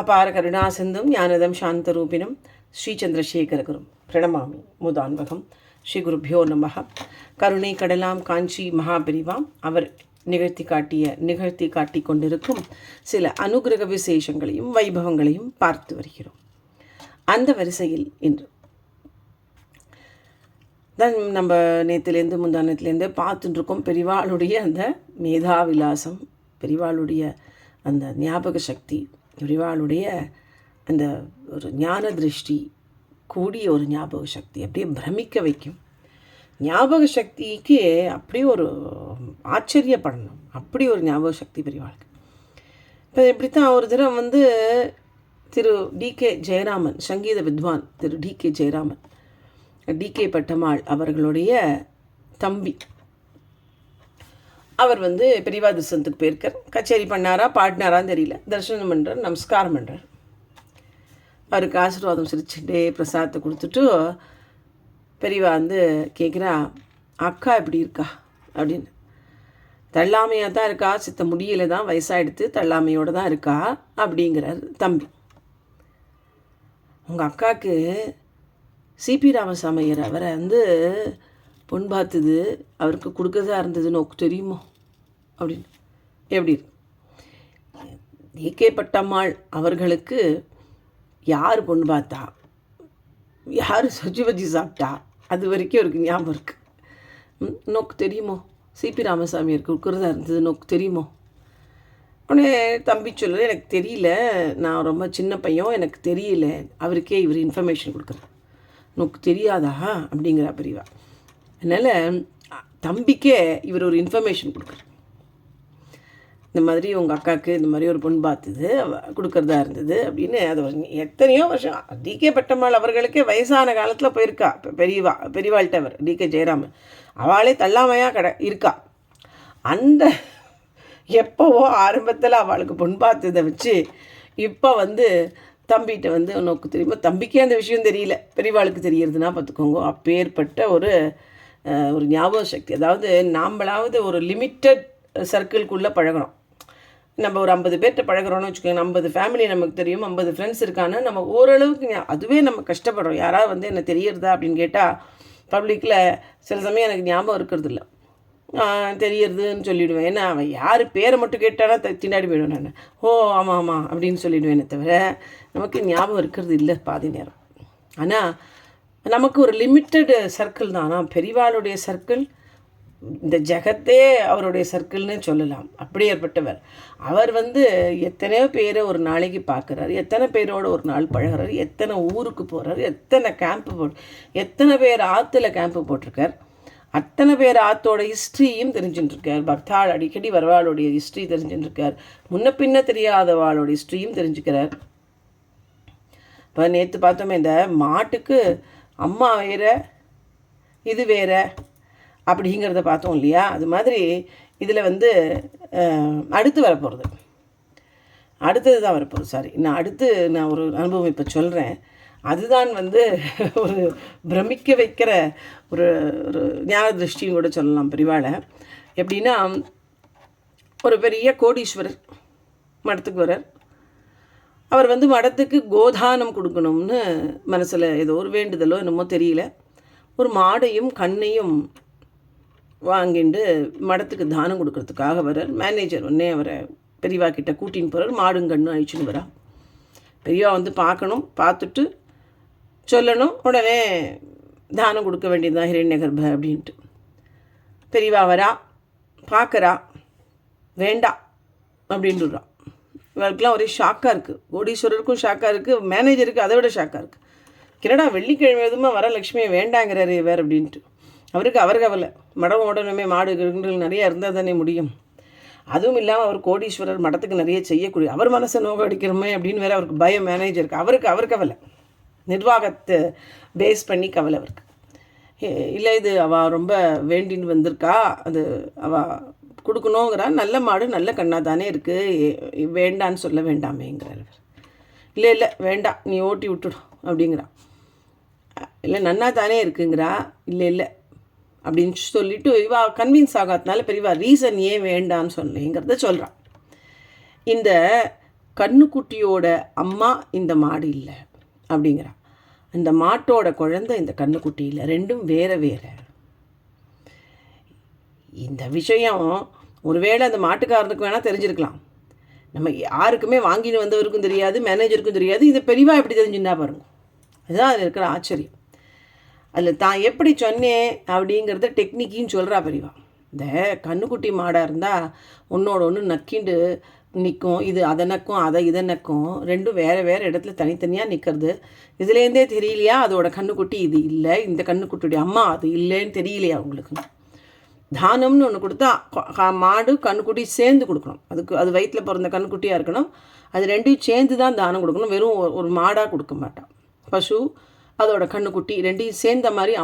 அபார கருணாசிந்தும் ஞானதம் சாந்த ரூபினம் ஸ்ரீ சந்திரசேகரகுரும் பிரணமாமி. முதான்பகம் ஸ்ரீ குருபியோ நமக கருணை கடலாம் காஞ்சி மகாபிரிவாம். அவர் நிகழ்த்தி காட்டிய நிகழ்த்தி காட்டி கொண்டிருக்கும் சில அனுகிரக விசேஷங்களையும் வைபவங்களையும் பார்த்து வருகிறோம். அந்த வரிசையில் இன்று. தான் நம்ம நேற்றுலேருந்து முந்தானத்துலேருந்து பார்த்துட்டு இருக்கோம் பெரிவாளுடைய அந்த மேதாவிலாசம் பெரிவாளுடைய அந்த ஞாபக சக்தி பெரிவாளுடைய அந்த ஒரு ஞான திருஷ்டி கூடிய ஒரு ஞாபக சக்தி அப்படியே பிரமிக்க வைக்கும். ஞாபக சக்திக்கு அப்படியே ஒரு ஆச்சரியப்படணும். அப்படி ஒரு ஞாபக சக்தி பெரியவாளுக்கு இப்போ இப்படித்தான் ஒரு தினம் வந்து திரு டி கே ஜெயராமன் சங்கீத வித்வான் திரு T K Jayaraman T K Pattammal அவர்களுடைய தம்பி அவர் வந்து பெரியவா தரிசனத்துக்கு போயிருக்கார். கச்சேரி பண்ணாரா பாடினாரான்னு தெரியல. தரிசனம் பண்ணுறார் நமஸ்காரம் பண்ணுறார் அவருக்கு ஆசீர்வாதம் சிரிச்சுட்டே பிரசாதத்தை கொடுத்துட்டு பெரியவா வந்து கேட்குறா அக்கா எப்படி இருக்கா? அப்படின்னு. தள்ளாமையாக தான் இருக்கா? சித்த முடியல தான் வயசாகிடுத்து தள்ளாமையோடு தான் இருக்கா? அப்படிங்கிறார் தம்பி. உங்கள் அக்காவுக்கு சிபி ராமசாமியர் அவரை வந்து பொன் பார்த்தது அவருக்கு கொடுக்கறதா இருந்தது நோக்கு தெரியுமோ? அப்படின்னு. எப்படி ஏகே பட்டம்மாள் அவர்களுக்கு யார் பொண்ணு பார்த்தா? யார் சொஜி வஜி சாப்பிட்டா? அது வரைக்கும் அவருக்கு ஞாபகம் இருக்குது நோக்கு தெரியுமோ? சிபி ராமசாமி இருக்கு கொடுக்குறதா இருந்தது நோக்கு தெரியுமோ? உடனே தம்பி சொல்ல எனக்கு தெரியல. நான் ரொம்ப சின்ன பையன் எனக்கு தெரியல. அவருக்கே இவர் இன்ஃபர்மேஷன் கொடுக்குறாரு. உனக்கு தெரியாதா? அப்படிங்கிறா பெரியவா அதனால் தம்பிக்கே இவர் ஒரு இன்ஃபர்மேஷன் கொடுக்குறார் இந்த மாதிரி உங்கள் அக்காவுக்கு இந்த மாதிரி ஒரு பொண்ணு பார்த்தது கொடுக்குறதா இருந்தது அப்படின்னு அது எத்தனையோ வருஷம். டிகே பட்டம்மாள் அவர்களுக்கே வயசான காலத்தில் போயிருக்கா. இப்போ பெரியவா பெரியவாள்கிட்ட அவர் டிகே ஜெயராமன். அவளே தள்ளாமையாக கடை இருக்கா. அந்த எப்போவோ ஆரம்பத்தில் அவளுக்கு பொன் பார்த்ததை வச்சு இப்போ வந்து தம்பிகிட்ட வந்து நோக்கு தெரியுமா தம்பிக்கே அந்த விஷயம் தெரியல. பெரியவாளுக்கு தெரியறதுனா பார்த்துக்கோங்க அப்பேற்பட்ட ஒரு ஒரு ஞாபக சக்தி. அதாவது நாம்பளாவது ஒரு லிமிட்டட் சர்க்கிள்குள்ளே பழகணும். நம்ம ஒரு ஐம்பது பேர்கிட்ட பழகிறோன்னு வச்சுக்கோங்க. ஐம்பது ஃபேமிலி நமக்கு தெரியும். ஐம்பது ஃப்ரெண்ட்ஸ் இருக்கான்னு நம்ம ஓரளவுக்கு அதுவே நம்ம கஷ்டப்படுறோம். யாராவது வந்து என்ன தெரியறதா அப்படின்னு கேட்டால் பப்ளிக்கில் சில சமயம் எனக்கு ஞாபகம் இருக்கிறது இல்லை தெரியறதுன்னு சொல்லிவிடுவேன் ஏன்னா அவன் யார் பேரை மட்டும் கேட்டானா திண்டாடி போயிடுவேன் நான். ஓ ஆமாம் ஆமாம் அப்படின்னு சொல்லிவிடுவேனே தவிர நமக்கு ஞாபகம் இருக்கிறது இல்லை பாதி நேரம். ஆனால் நமக்கு ஒரு லிமிட்டடு சர்க்கிள் தான்? ஆனால் பெரிவாளுடைய சர்க்கிள் இந்த ஜெகத்தே அவருடைய சர்க்கிள்னு சொல்லலாம். அப்படி ஏற்பட்டவர். அவர் வந்து எத்தனையோ பேரை ஒரு நாளைக்கு பார்க்குறாரு. எத்தனை பேரோட ஒரு நாள் பழகிறாரு. எத்தனை ஊருக்கு போகிறாரு எத்தனை கேம்ப்பு போட்டு எத்தனை பேர் ஆற்றுல கேம்ப்பு போட்டிருக்கார். அத்தனை பேர் ஆத்தோட ஹிஸ்ட்ரியும் தெரிஞ்சுட்டுருக்கார் பக்தாள் அடிக்கடி வரவாளுடைய ஹிஸ்ட்ரி தெரிஞ்சுட்டுருக்கார் முன்ன பின்ன தெரியாதவாளோட ஹிஸ்ட்ரியும் தெரிஞ்சுக்கிறார். இப்போ நேற்று பார்த்தோமே இந்த மாட்டுக்கு அம்மா வேற இது வேற அப்படிங்கிறத பார்த்தோம் இல்லையா? அது மாதிரி இதில் வந்து அடுத்து வரப்போகிறது அடுத்தது தான் வரப்போகுது சாரி நான் அடுத்து நான் ஒரு அனுபவம் இப்போ சொல்கிறேன் அதுதான் வந்து ஒரு பிரமிக்க வைக்கிற ஒரு ஒரு ஞான திருஷ்டின்னு கூட சொல்லலாம் பெரிவாளை. எப்படின்னா ஒரு பெரிய கோடீஸ்வரர் மடத்துக்கு வரார் அவர் வந்து மடத்துக்கு கோதானம் கொடுக்கணும்னு மனசில் ஏதோ ஒரு வேண்டுதலோ என்னமோ தெரியல. ஒரு மாடையும் கண்ணையும் வாங்கிட்டு மடத்துக்கு தானம் கொடுக்கறதுக்காக வரார். மேனேஜர் உடனே அவரை பெரியவா கிட்ட கூட்டின்னு போகிறார் மாடும் கண்ணும் அழிச்சுன்னு வரா. பெரியவா வந்து பார்க்கணும் பார்த்துட்டு சொல்லணும். உடனே தானம் கொடுக்க வேண்டியதுதான் ஹிரண்ய கர்ப்ப அப்படின்ட்டு. பெரியவா வரா பார்க்குறா. வேண்டாம் அப்படின்ட்டுறா இவருக்கெல்லாம் ஒரே ஷாக்காக இருக்குது கோடீஸ்வரருக்கும் ஷாக்காக இருக்குது மேனேஜருக்கு அதை விட ஷாக்காக இருக்குது கிரடா வெள்ளிக்கிழமை எதுவுமே வர லக்ஷ்மியை வேண்டாங்கிறாரு வேறு அப்படின்ட்டு. அவருக்கு அவர் கவலை. மடம் உடனே மாடு கிரகங்கள் நிறைய இருந்தால் தானே முடியும். அதுவும் இல்லாமல் அவர் கோடீஸ்வரர் மடத்துக்கு நிறைய செய்யக்கூடிய அவர் மனசை நோக அடிக்கிறோமே அப்படின்னு வேறு அவருக்கு பயம் மேனேஜருக்கு அவருக்கு அவர் கவலை. நிர்வாகத்தை பேஸ் பண்ணி கவலை அவருக்கு. இல்லை இது அவள் ரொம்ப வேண்டின்னு வந்திருக்கா? அது அவள் கொடுக்கணுங்கிறா நல்ல மாடு நல்ல கண்ணாக தானே இருக்குது வேண்டான்னு சொல்ல வேண்டாமேங்கிறார் இல்லை இல்லை வேண்டாம் நீ ஓட்டி விட்டுடும் அப்படிங்கிறான் இல்லை நன்னா தானே இருக்குங்கிறா. இல்லை இல்லை அப்படின்னு சொல்லிட்டு இவா கன்வின்ஸ் ஆகாதனால பெரியவா ரீசன் ஏன் வேண்டான்னு சொன்னேங்கிறத சொல்கிறான் இந்த கண்ணுக்குட்டியோட அம்மா இந்த மாடு இல்லை அப்படிங்கிறா. இந்த மாட்டோட குழந்தை இந்த கண்ணுக்குட்டி இல்லை ரெண்டும் வேற வேற. இந்த விஷயம் ஒருவேளை அந்த மாட்டுக்காரனுக்கு வேணால் தெரிஞ்சிருக்கலாம். நம்ம யாருக்குமே வாங்கின்னு வந்தவருக்கும் தெரியாது மேனேஜருக்கும் தெரியாது. இந்த பெரியவா எப்படி தெரிஞ்சுன்னா பாருங்க. அதுதான் அதில் இருக்கிற ஆச்சரியம். அதில் தான் எப்படி சொன்னேன் அப்படிங்கிறத டெக்னிக்கின்னு சொல்கிறா பெரியவா. இந்த கண்ணுக்குட்டி மாடாக இருந்தால் ஒன்றோட ஒன்று நக்கிண்டு நிற்கும் இது அதை நக்கும் அதை இதை நக்கும். ரெண்டும் வேறு வேறு இடத்துல தனித்தனியாக நிற்கிறது இதுலேருந்தே தெரியலையா? அதோட கண்ணுக்குட்டி இது இல்லை. இந்த கண்ணுக்குட்டியுடைய அம்மா அது இல்லைன்னு தெரியலையா உங்களுக்கு? தானம்னு ஒன்று கொடுத்தா மாடு கண்ணுக்குட்டி சேர்ந்து கொடுக்கணும். அதுக்கு அது வயிற்றில் பிறந்த கண்ணுக்குட்டியாக இருக்கணும். அது ரெண்டையும் சேர்ந்து தான் தானம் கொடுக்கணும். வெறும் ஒரு- ஒரு மாடாக கொடுக்க மாட்டான். பசு அதோட கண்ணுக்குட்டி ரெண்டையும் சேர்ந்த மாதிரி